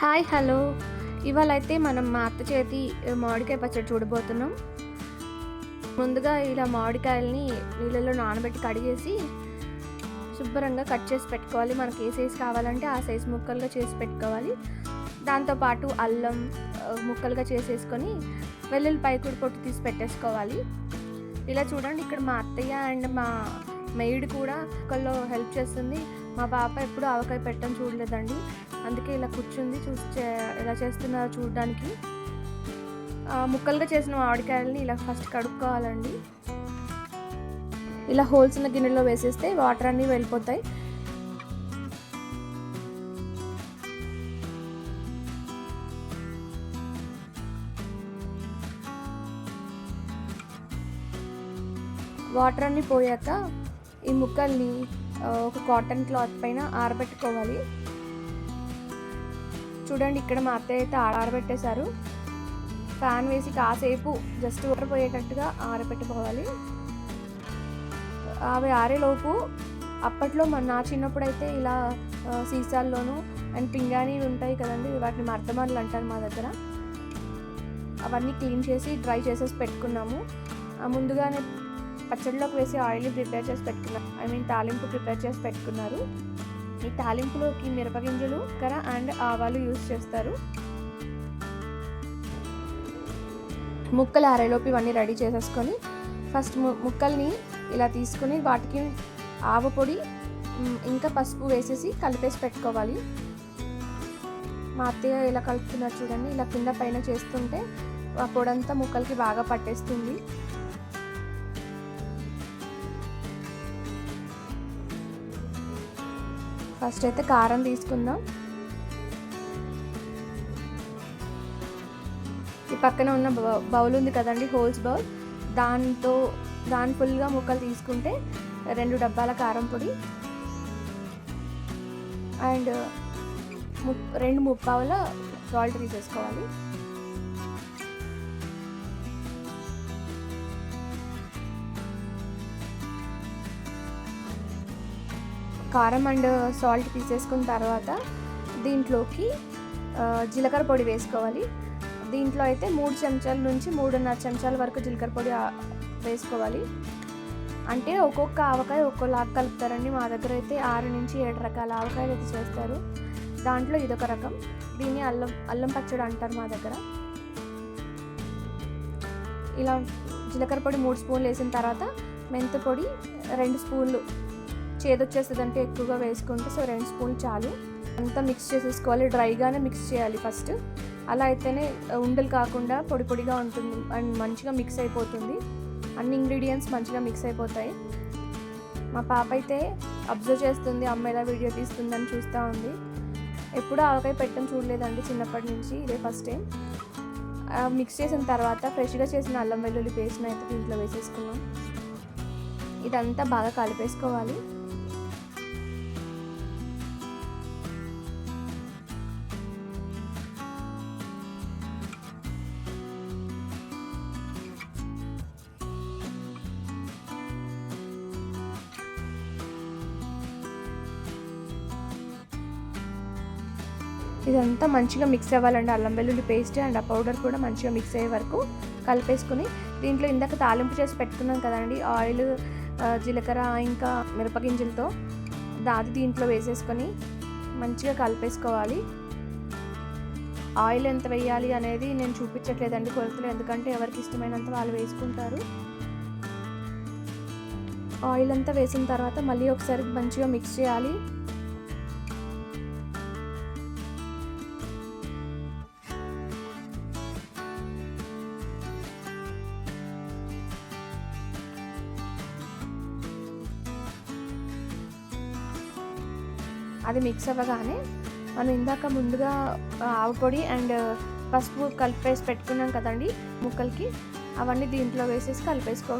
Hi hello. ఇవాళ అయితే మనం మా అత్త చేతి మామిడికాయ పచ్చడి చూడబోతున్నాం. ముందుగా ఇలా మామిడికాయలని నీళ్ళలో నానబెట్టి కడిగేసి శుభ్రంగా కట్ చేసి పెట్టుకోవాలి. మనకి ఏ సైజు కావాలంటే ఆ సైజు ముక్కలుగా చేసి పెట్టుకోవాలి. దాంతోపాటు అల్లం ముక్కలుగా చేసేసుకొని వెల్లుల్లిపాయ కూడా పొట్టు తీసి పెట్టేసుకోవాలి. ఇలా చూడండి ఇక్కడ మా అత్తయ్య అండ్ మా మెయిడ్ కూడా ఒకళ్ళు హెల్ప్ చేస్తుంది. మా పాప ఎప్పుడు ఆవకాయ పెట్టడం చూడలేదండి. అందుకే ఇలా కూర్చుంది చూసి ఎలా చేస్తున్నారో చూడడానికి. ముక్కలుగా చేసిన మామిడికాయలని ఇలా ఫస్ట్ కడుక్కోవాలండి. ఇలా హోల్స్ ఉన్న గిన్నెలో వేసేస్తే వాటర్ అన్నీ వెళ్ళిపోతాయి. వాటర్ అన్నీ పోయాక ఈ ముక్కల్ని ఒక కాటన్ క్లాత్ పైన ఆరబెట్టుకోవాలి. చూడండి ఇక్కడ మా అత్తయ్య అయితే ఆడ- ఆరబెట్టేశారు. ఫ్యాన్ వేసి కాసేపు జస్ట్ వాటర్ పోయేటట్టుగా ఆరబెట్టుకోవాలి. అవి ఆరేలోపు అప్పట్లో మన నా చిన్నప్పుడు అయితే ఇలా సీసాల్లోనూ అండ్ పింగాణీలు ఉంటాయి కదండి వాటిని మర్దమాలు అంటారు మా దగ్గర. అవన్నీ క్లీన్ చేసి డ్రై చేసేసి పెట్టుకున్నాము. ముందుగానే పచ్చడిలోకి వేసి ఆయిల్ని ప్రిపేర్ చేసి పెట్టుకున్నాం. ఐ మీన్ తాలింపు ప్రిపేర్ చేసి పెట్టుకున్నారు. ఈ తాలింపులోకి మిరపగింజలు కర అండ్ ఆవాలు యూస్ చేస్తారు. ముక్కలు ఆరేలోపు ఇవన్నీ రెడీ చేసేసుకొని ఫస్ట్ ము ముక్కల్ని ఇలా తీసుకొని వాటికి ఆవ పొడి ఇంకా పసుపు వేసేసి కలిపేసి పెట్టుకోవాలి. మా అత్తయ్య ఇలా కలుపుతున్నారు చూడండి ఇలా కింద పైన చేస్తుంటే ఆ పొడంతా ముక్కలకి బాగా పట్టేస్తుంది. ఫస్ట్ అయితే కారం తీసుకుందాం. ఈ పక్కన ఉన్న బౌ- బౌల్ ఉంది కదండి హోల్స్ బౌల్. దాంతో దాని ఫుల్గా ముక్కలు తీసుకుంటే రెండు డబ్బాల కారం పొడి అండ్ ము- రెండు ముప్పావుల సాల్ట్ తీసేసుకోవాలి. కారం అండ్ సాల్ట్ తీసేసుకున్న తర్వాత దీంట్లోకి జీలకర్ర పొడి వేసుకోవాలి. దీంట్లో అయితే మూడు చెంచాల నుంచి మూడున్నర చెంచాల వరకు జీలకర్ర పొడి వేసుకోవాలి. అంటే ఒక్కొక్క ఆవకాయ ఒక్కోలాగా కలుపుతారండి. మా దగ్గర అయితే ఆరు నుంచి ఏడు రకాల ఆవకాయలు అయితే చేస్తారు. దాంట్లో ఇదొక రకం. దీన్ని అల్లం అల్లం పచ్చడి అంటారు మా దగ్గర. ఇలా జీలకర్ర పొడి మూడు స్పూన్లు వేసిన తర్వాత మెంతి పొడి రెండు స్పూన్లు చేదొచ్చేస్తుంది అంటే ఎక్కువగా వేసుకుంటే సో రెండు స్పూన్లు చాలు. అంతా మిక్స్ చేసేసుకోవాలి డ్రైగానే మిక్స్ చేయాలి ఫస్ట్ అలా అయితేనే ఉండలు కాకుండా పొడి పొడిగా ఉంటుంది అండ్ మంచిగా మిక్స్ అయిపోతుంది. అన్ని ఇంగ్రీడియంట్స్ మంచిగా మిక్స్ అయిపోతాయి. మా పాప అయితే అబ్జర్వ్ చేస్తుంది అమ్మ ఎలా వీడియో తీస్తుందని చూస్తూ ఉంది. ఎప్పుడూ ఆవకాయ పెట్టడం చూడలేదండి చిన్నప్పటి నుంచి ఇదే ఫస్ట్ టైం మిక్స్ చేసిన తర్వాత ఫ్రెష్గా చేసిన అల్లం వెల్లుల్లి పేస్ట్ని అయితే దీంట్లో వేసేసుకున్నాం. ఇదంతా బాగా కలిపేసుకోవాలి. ఇదంతా మంచిగా మిక్స్ అవ్వాలండి. అల్లం వెల్లుల్లి పేస్ట్ అండ్ ఆ పౌడర్ కూడా మంచిగా మిక్స్ అయ్యే వరకు కలిపేసుకుని దీంట్లో ఇందాక తాలింపు చేసి పెట్టుకున్నాం కదండి. ఆయిల్ జీలకర్ర ఇంకా మిరపగింజలతో దాది దీంట్లో వేసేసుకొని మంచిగా కలిపేసుకోవాలి. ఆయిల్ ఎంత వేయాలి అనేది నేను చూపించట్లేదండి కొలతలు ఎందుకంటే ఎవరికి ఇష్టమైనంత వాళ్ళు వేసుకుంటారు. ఆయిల్ అంతా వేసిన తర్వాత మళ్ళీ ఒకసారి మంచిగా మిక్స్ చేయాలి. అది మిక్స్ అవ్వగానే మనం ఇందాక ముందుగా ఆవు పొడి అండ్ పసుపు కలిపేసి పెట్టుకున్నాం కదండి ముక్కలకి అవన్నీ దీంట్లో వేసేసి కలిపేసుకో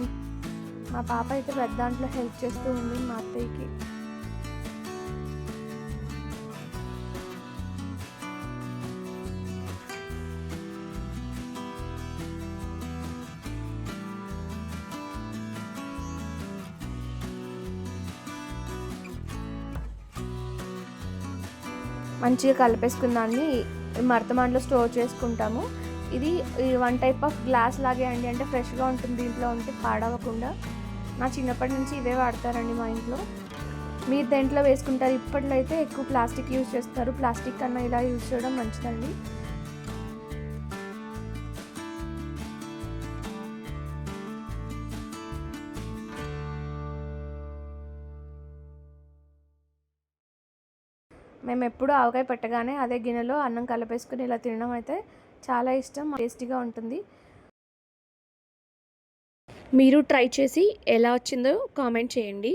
మా పాప అయితే పెద్ద దాంట్లో హెల్ప్ చేస్తూ ఉంది మా అత్తయ్యకి. మంచిగా కలిపేసుకున్న దాన్ని మర్తమాన్లో స్టోర్ చేసుకుంటాము. ఇది ఈ వన్ టైప్ ఆఫ్ గ్లాస్ లాగే అండి. అంటే ఫ్రెష్గా ఉంటుంది దీంట్లో ఉంటే పాడవకుండా నా చిన్నప్పటి నుంచి ఇవే వాడతారండి మా ఇంట్లో. మీరు దేంట్లో వేసుకుంటారు? ఇప్పట్లో అయితే ఎక్కువ ప్లాస్టిక్ యూజ్ చేస్తారు. ప్లాస్టిక్ కన్నా ఇలా యూజ్ చేయడం మంచిదండి. మేము ఎప్పుడూ ఆవకాయ పెట్టగానే అదే గిన్నెలో అన్నం కలిపేసుకుని ఇలా తినడం అయితే చాలా ఇష్టం టేస్టీగా ఉంటుంది. మీరు ట్రై చేసి ఎలా వచ్చిందో కామెంట్ చేయండి.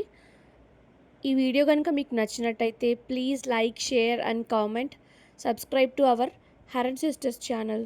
ఈ వీడియో కనుక మీకు నచ్చినట్టయితే please like share and comment. Subscribe to our Haran sisters channel.